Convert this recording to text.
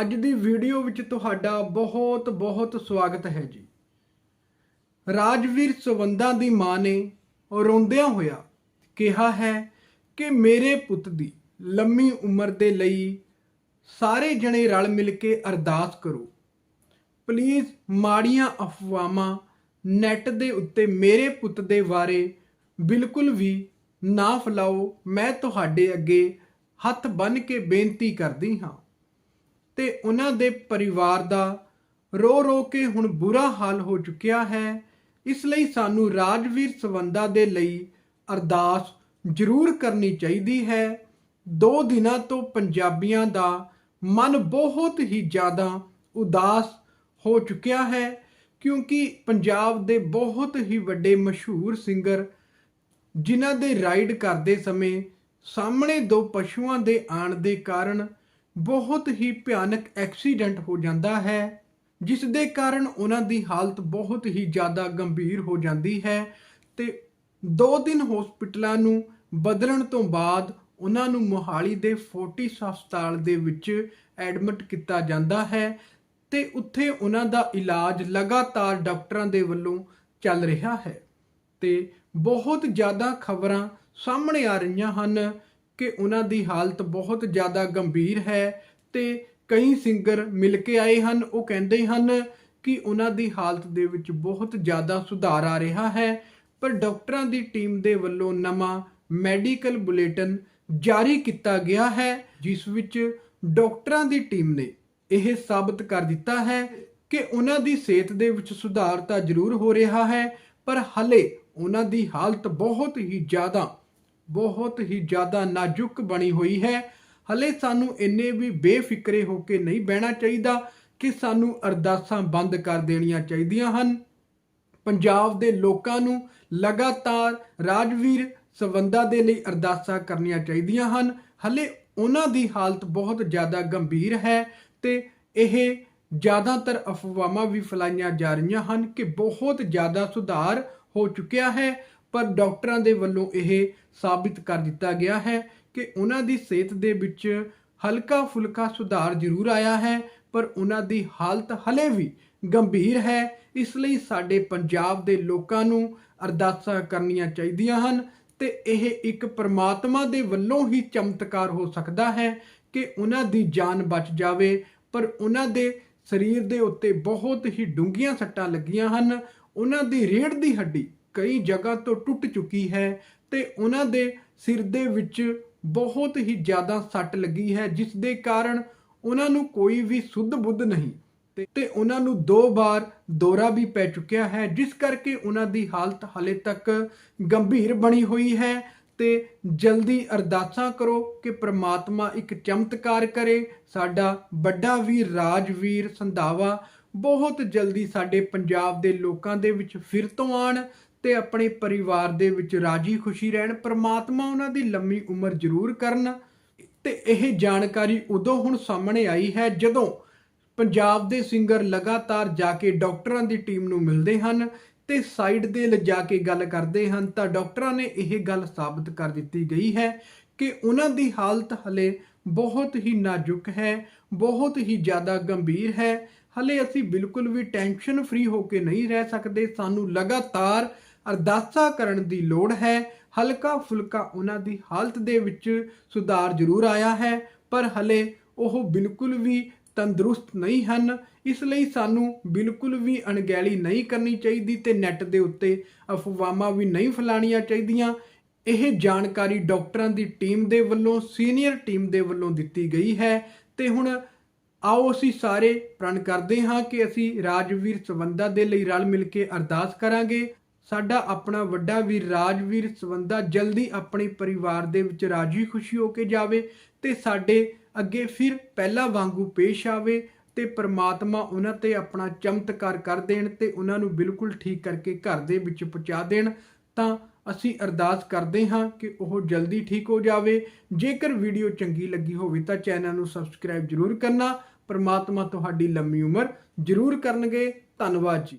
ਅੱਜ ਦੀ ਵੀਡੀਓ ਵਿੱਚ ਤੁਹਾਡਾ ਬਹੁਤ ਬਹੁਤ ਸਵਾਗਤ ਹੈ ਜੀ। ਰਾਜਵੀਰ ਸਵੰਦਾ ਦੀ ਮਾਂ ਨੇ ਰੋਂਦਿਆਂ ਹੋਇਆ ਕਿਹਾ ਹੈ ਕਿ ਮੇਰੇ ਪੁੱਤ ਦੀ ਲੰਮੀ ਉਮਰ ਦੇ ਲਈ ਸਾਰੇ ਜਣੇ ਰਲ ਮਿਲ ਕੇ ਅਰਦਾਸ ਕਰੋ। ਪਲੀਜ਼ ਮਾੜੀਆਂ ਅਫਵਾਹਾਂ ਨੈਟ ਦੇ ਉੱਤੇ ਮੇਰੇ ਪੁੱਤ ਦੇ ਬਾਰੇ ਬਿਲਕੁਲ ਵੀ ਨਾ ਫੈਲਾਓ। ਮੈਂ ਤੁਹਾਡੇ ਅੱਗੇ ਹੱਥ ਬੰਨ੍ਹ ਕੇ ਬੇਨਤੀ ਕਰਦੀ ਹਾਂ। ਤੇ ਉਹਨਾਂ ਦੇ ਪਰਿਵਾਰ ਦਾ ਰੋ ਰੋ ਕੇ ਹੁਣ ਬੁਰਾ ਹਾਲ ਹੋ ਚੁੱਕਿਆ ਹੈ। ਇਸ ਲਈ ਸਾਨੂੰ ਰਾਜਵੀਰ ਸਵੰਦਾ ਦੇ ਲਈ ਅਰਦਾਸ ਜ਼ਰੂਰ ਕਰਨੀ ਚਾਹੀਦੀ ਹੈ। ਦੋ ਦਿਨਾਂ ਤੋਂ ਪੰਜਾਬੀਆਂ ਦਾ ਮਨ ਬਹੁਤ ਹੀ ਜ਼ਿਆਦਾ ਉਦਾਸ ਹੋ ਚੁੱਕਿਆ ਹੈ ਕਿਉਂਕਿ ਪੰਜਾਬ ਦੇ ਬਹੁਤ ਹੀ ਵੱਡੇ ਮਸ਼ਹੂਰ ਸਿੰਗਰ ਜਿਨ੍ਹਾਂ ਦੇ ਰਾਈਡ ਕਰਦੇ ਸਮੇਂ ਸਾਹਮਣੇ ਦੋ ਪਸ਼ੂਆਂ ਦੇ ਆਣ ਦੇ ਕਾਰਨ ਬਹੁਤ ਹੀ ਭਿਆਨਕ ਐਕਸੀਡੈਂਟ ਹੋ ਜਾਂਦਾ ਹੈ, ਜਿਸ ਦੇ ਕਾਰਨ ਉਹਨਾਂ ਦੀ ਹਾਲਤ ਬਹੁਤ ਹੀ ਜ਼ਿਆਦਾ ਗੰਭੀਰ ਹੋ ਜਾਂਦੀ ਹੈ ਤੇ ਦੋ ਦਿਨ ਹਸਪੀਟਲਾਂ ਨੂੰ ਬਦਲਣ ਤੋਂ ਬਾਅਦ ਉਹਨਾਂ ਨੂੰ ਮੋਹਾਲੀ ਦੇ ਫੋਰਟਿਸ ਹਸਪਤਾਲ ਦੇ ਵਿੱਚ ਐਡਮਿਟ ਕੀਤਾ ਜਾਂਦਾ ਹੈ ਤੇ ਉੱਥੇ ਉਹਨਾਂ ਦਾ ਇਲਾਜ ਲਗਾਤਾਰ ਡਾਕਟਰਾਂ ਦੇ ਵੱਲੋਂ ਚੱਲ ਰਿਹਾ ਹੈ ਤੇ ਬਹੁਤ ਜ਼ਿਆਦਾ ਖਬਰਾਂ ਸਾਹਮਣੇ ਆ ਰਹੀਆਂ ਹਨ ਕਿ ਉਹਨਾਂ ਦੀ ਹਾਲਤ ਬਹੁਤ ਜ਼ਿਆਦਾ ਗੰਭੀਰ ਹੈ ਤੇ ਕਈ ਸਿੰਗਰ ਮਿਲ ਕੇ ਆਏ ਹਨ। ਉਹ ਕਹਿੰਦੇ ਹਨ ਕਿ ਉਹਨਾਂ ਦੀ ਹਾਲਤ ਦੇ ਵਿੱਚ ਬਹੁਤ ਜ਼ਿਆਦਾ ਸੁਧਾਰ ਆ ਰਿਹਾ ਹੈ, ਪਰ ਡਾਕਟਰਾਂ ਦੀ ਟੀਮ ਦੇ ਵੱਲੋਂ ਨਵਾਂ ਮੈਡੀਕਲ ਬੁਲੇਟਿਨ ਜਾਰੀ ਕੀਤਾ ਗਿਆ ਹੈ, ਜਿਸ ਵਿੱਚ ਡਾਕਟਰਾਂ ਦੀ ਟੀਮ ਨੇ ਇਹ ਸਾਬਤ ਕਰ ਦਿੱਤਾ ਹੈ ਕਿ ਉਹਨਾਂ ਦੀ ਸਿਹਤ ਦੇ ਵਿੱਚ ਸੁਧਾਰ ਤਾਂ ਜ਼ਰੂਰ ਹੋ ਰਿਹਾ ਹੈ, ਪਰ ਹਲੇ ਉਹਨਾਂ ਦੀ ਹਾਲਤ ਬਹੁਤ ਹੀ ਜ਼ਿਆਦਾ ਬਹੁਤ ਹੀ ਜ਼ਿਆਦਾ ਨਾਜ਼ੁਕ ਬਣੀ ਹੋਈ ਹੈ। ਹਲੇ ਸਾਨੂੰ ਇੰਨੇ ਵੀ ਬੇਫਿਕਰੇ ਹੋ ਕੇ ਨਹੀਂ ਬਹਿਣਾ ਚਾਹੀਦਾ ਕਿ ਸਾਨੂੰ ਅਰਦਾਸਾਂ ਬੰਦ ਕਰ ਦੇਣੀਆਂ ਚਾਹੀਦੀਆਂ ਹਨ। ਪੰਜਾਬ ਦੇ ਲੋਕਾਂ ਨੂੰ ਲਗਾਤਾਰ ਰਾਜਵੀਰ ਸਵੰਦਾ ਦੇ ਲਈ ਅਰਦਾਸਾਂ ਕਰਨੀਆਂ ਚਾਹੀਦੀਆਂ ਹਨ। ਹਲੇ ਉਹਨਾਂ ਦੀ ਹਾਲਤ ਬਹੁਤ ਜ਼ਿਆਦਾ ਗੰਭੀਰ ਹੈ ਤੇ ਇਹ ਜ਼ਿਆਦਾਤਰ ਅਫਵਾਹਾਂ ਵੀ ਫੈਲਾਈਆਂ ਜਾ ਰਹੀਆਂ ਹਨ ਕਿ ਬਹੁਤ ਜ਼ਿਆਦਾ ਸੁਧਾਰ ਹੋ ਚੁੱਕਿਆ ਹੈ। ਪਰ ਡਾਕਟਰਾਂ ਦੇ ਵੱਲੋਂ ਇਹ ਸਾਬਿਤ ਕਰ ਦਿੱਤਾ ਗਿਆ ਹੈ ਕਿ ਉਹਨਾਂ ਦੀ ਸਿਹਤ ਦੇ ਵਿੱਚ ਹਲਕਾ ਫੁਲਕਾ ਸੁਧਾਰ ਜ਼ਰੂਰ ਆਇਆ ਹੈ, ਪਰ ਉਹਨਾਂ ਦੀ ਹਾਲਤ ਹਲੇ ਵੀ ਗੰਭੀਰ ਹੈ। ਇਸ ਲਈ ਸਾਡੇ ਪੰਜਾਬ ਦੇ ਲੋਕਾਂ ਨੂੰ ਅਰਦਾਸਾਂ ਕਰਨੀਆਂ ਚਾਹੀਦੀਆਂ ਹਨ ਤੇ ਇਹ ਇੱਕ ਪ੍ਰਮਾਤਮਾ ਦੇ ਵੱਲੋਂ ਹੀ ਚਮਤਕਾਰ ਹੋ ਸਕਦਾ ਹੈ ਕਿ ਉਹਨਾਂ ਦੀ ਜਾਨ ਬਚ ਜਾਵੇ, ਪਰ ਉਹਨਾਂ ਦੇ ਸਰੀਰ ਦੇ ਉੱਤੇ ਬਹੁਤ ਹੀ ਡੂੰਘੀਆਂ ਸੱਟਾਂ ਲੱਗੀਆਂ ਹਨ। ਉਹਨਾਂ ਦੀ ਰੀੜ੍ਹ ਦੀ ਹੱਡੀ ਕਈ ਜਗ੍ਹਾ ਤੋਂ ਟੁੱਟ ਚੁੱਕੀ ਹੈ ਤੇ ਉਹਨਾਂ ਦੇ ਸਿਰ ਦੇ ਵਿੱਚ ਬਹੁਤ ਹੀ ਜ਼ਿਆਦਾ ਸੱਟ ਲੱਗੀ ਹੈ, ਜਿਸ ਦੇ ਕਾਰਨ ਉਹਨਾਂ ਨੂੰ ਕੋਈ ਵੀ ਸੁੱਧ ਬੁੱਧ ਨਹੀਂ। ਤੇ- ਉਹਨਾਂ ਨੂੰ ਦੋ ਵਾਰ ਦੌਰਾ ਵੀ ਪੈ ਚੁੱਕਿਆ ਹੈ, ਜਿਸ ਕਰਕੇ ਉਹਨਾਂ ਦੀ ਹਾਲਤ ਹਲੇ ਤੱਕ ਗੰਭੀਰ ਬਣੀ ਹੋਈ ਹੈ। ਤੇ ਜਲਦੀ ਅਰਦਾਸਾਂ ਕਰੋ ਕਿ ਪ੍ਰਮਾਤਮਾ ਇੱਕ ਚਮਤਕਾਰ ਕਰੇ। ਸਾਡਾ ਵੱਡਾ ਵੀਰ, ਰਾਜਵੀਰ ਸੰਧਾਵਾ ਬਹੁਤ ਜਲਦੀ ਸਾਡੇ ਪੰਜਾਬ ਦੇ ਲੋਕਾਂ ਦੇ ਵਿੱਚ ਫਿਰ ਤੋਂ ਆਣ ਤੇ ਆਪਣੇ ਪਰਿਵਾਰ ਦੇ ਵਿੱਚ ਰਾਜੀ ਖੁਸ਼ੀ ਰਹਿਣ, ਪ੍ਰਮਾਤਮਾ ਉਹਨਾਂ ਦੀ ਲੰਮੀ ਉਮਰ ਜ਼ਰੂਰ ਕਰਨ। ਤੇ ਇਹ ਜਾਣਕਾਰੀ ਉਦੋਂ ਹੁਣ ਸਾਹਮਣੇ ਆਈ ਹੈ ਜਦੋਂ ਪੰਜਾਬ ਦੇ ਸਿੰਗਰ ਲਗਾਤਾਰ ਜਾ ਕੇ ਡਾਕਟਰਾਂ ਦੀ ਟੀਮ ਨੂੰ ਮਿਲਦੇ ਹਨ ਤੇ ਸਾਈਡ ਦੇ ਲਿਜਾ ਕੇ ਗੱਲ ਕਰਦੇ ਹਨ ਤਾਂ ਡਾਕਟਰਾਂ ਨੇ ਇਹ ਗੱਲ ਸਾਬਤ ਕਰ ਦਿੱਤੀ ਗਈ ਹੈ ਕਿ ਉਹਨਾਂ ਦੀ ਹਾਲਤ ਹਲੇ ਬਹੁਤ ਹੀ ਨਾਜ਼ੁਕ ਹੈ, ਬਹੁਤ ਹੀ ਜ਼ਿਆਦਾ ਗੰਭੀਰ ਹੈ। ਹਲੇ ਅਸੀਂ ਬਿਲਕੁਲ ਵੀ ਟੈਨਸ਼ਨ ਫ੍ਰੀ ਹੋ ਕੇ ਨਹੀਂ ਰਹਿ ਸਕਦੇ, ਸਾਨੂੰ ਲਗਾਤਾਰ ਅਰਦਾਸਾਂ ਕਰਨ ਦੀ ਲੋੜ ਹੈ। ਹਲਕਾ ਫੁਲਕਾ ਉਹਨਾਂ ਦੀ ਹਾਲਤ ਦੇ ਵਿੱਚ ਸੁਧਾਰ ਜ਼ਰੂਰ ਆਇਆ ਹੈ, ਪਰ ਹਲੇ ਉਹ ਬਿਲਕੁਲ ਵੀ ਤੰਦਰੁਸਤ ਨਹੀਂ ਹਨ। ਇਸ ਲਈ ਸਾਨੂੰ ਬਿਲਕੁਲ ਵੀ ਅਣਗਹਿਲੀ ਨਹੀਂ ਕਰਨੀ ਚਾਹੀਦੀ ਤੇ ਨੈੱਟ ਦੇ ਉੱਤੇ ਅਫਵਾਹਾਂ ਵੀ ਨਹੀਂ ਫੈਲਾਣੀਆਂ ਚਾਹੀਦੀਆਂ। ਇਹ ਜਾਣਕਾਰੀ ਡਾਕਟਰਾਂ ਦੀ ਟੀਮ ਦੇ ਵੱਲੋਂ, ਸੀਨੀਅਰ ਟੀਮ ਦੇ ਵੱਲੋਂ ਦਿੱਤੀ ਗਈ ਹੈ। ਤੇ ਹੁਣ ਆਓ ਅਸੀਂ ਸਾਰੇ ਪ੍ਰਣ ਕਰਦੇ ਹਾਂ ਕਿ ਅਸੀਂ ਰਾਜਵੀਰ ਸਵੰਦਾ ਦੇ ਲਈ ਰਲ ਮਿਲ ਕੇ ਅਰਦਾਸ ਕਰਾਂਗੇ। ਸਾਡਾ ਆਪਣਾ ਵੱਡਾ ਵੀਰ, ਰਾਜਵੀਰ ਸਵੰਦਾ ਜਲਦੀ ਆਪਣੇ ਪਰਿਵਾਰ ਦੇ ਵਿੱਚ ਰਾਜੀ ਖੁਸ਼ੀ ਹੋ ਕੇ ਜਾਵੇ ਤੇ ਸਾਡੇ ਅੱਗੇ ਫਿਰ ਪਹਿਲਾਂ ਵਾਂਗੂ ਪੇਸ਼ ਆਵੇ ਤੇ ਪ੍ਰਮਾਤਮਾ ਉਹਨਾਂ ਤੇ ਆਪਣਾ ਚਮਤਕਾਰ ਕਰ ਦੇਣ ਤੇ ਉਹਨਾਂ ਨੂੰ ਬਿਲਕੁਲ ਠੀਕ ਕਰਕੇ ਘਰ ਦੇ ਵਿੱਚ ਪਹੁੰਚਾ ਦੇਣ, ਤਾਂ ਅਸੀਂ ਅਰਦਾਸ ਕਰਦੇ ਹਾਂ ਕਿ ਉਹ ਜਲਦੀ ਠੀਕ ਹੋ ਜਾਵੇ। ਜੇਕਰ ਵੀਡੀਓ ਚੰਗੀ ਲੱਗੀ ਹੋਵੇ ਤਾਂ ਚੈਨਲ ਨੂੰ ਸਬਸਕ੍ਰਾਈਬ ਜ਼ਰੂਰ ਕਰਨਾ। ਪਰਮਾਤਮਾ ਤੁਹਾਡੀ ਲੰਮੀ ਉਮਰ ਜ਼ਰੂਰ ਕਰਨਗੇ। ਧੰਨਵਾਦ ਜੀ।